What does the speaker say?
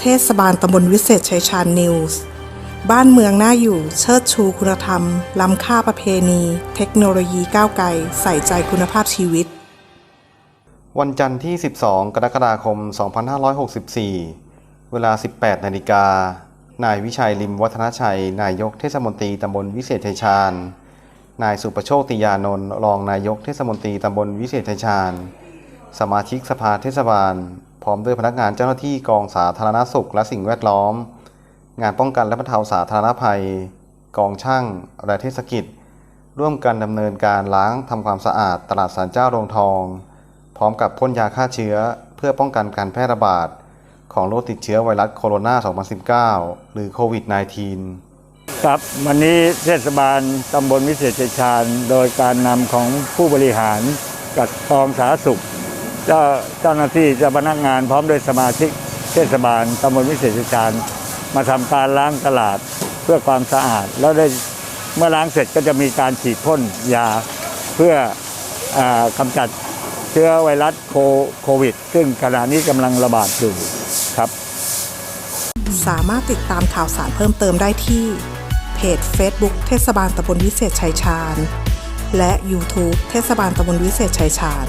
เทศบาลตำบลวิเศษชัยชาญนิวส์ บ้านเมืองน่าอยู่เชิดชูคุณธรรม ล้ำค่าประเพณี เทคโนโลยีก้าวไกล ใส่ใจคุณภาพชีวิต วันจันทร์ที่ 12 กรกฎาคม 2564 เวลา 18 นาฬิกา นายวิชัยลิมวัฒนชัย นายกเทศมนตรีตำบลวิเศษชัยชาญ นายสุประโชคติยานนท์รองนายกเทศมนตรีตำบลวิเศษชัยชาญ สมาชิกสภาเทศบาล พร้อมด้วยพนักงานเจ้าหน้าที่กองสาธารณสุข และสิ่งแวดล้อม งานป้องกันและบรรเทาสาธารณภัย กองช่างและเทศกิจ ร่วมกันดำเนินการล้างทำความสะอาดตลาดสารเจ้าโรงทอง พร้อมกับพ่นยาฆ่าเชื้อ เพื่อป้องกันการแพร่ระบาดของโรคติดเชื้อไวรัสโคโรนา 2019 หรือโควิด -19 ครับวันนี้เทศบาลตำบลวิเศษชัยชาญ โดยการนำของผู้บริหารกับกองสาธารณสุข เจ้าเจ้าหน้าที่เจ้าพนักงานพร้อมด้วยสมาชิกเทศบาลตำบลวิเศษชัยชาญมาทำการล้างตลาดเพื่อความสะอาด แล้วได้เมื่อล้างเสร็จก็จะมีการฉีดพ่นยาเพื่ออากำจัดเชื้อไวรัสโคโควิด ซึ่งขณะนี้กำลังระบาดอยู่ครับ สามารถติดตามข่าวสารเพิ่มเติมได้ที่ เพจ Facebook เทศบาลตำบลวิเศษชัยชาญ และ YouTube เทศบาลตำบลวิเศษชัยชาญ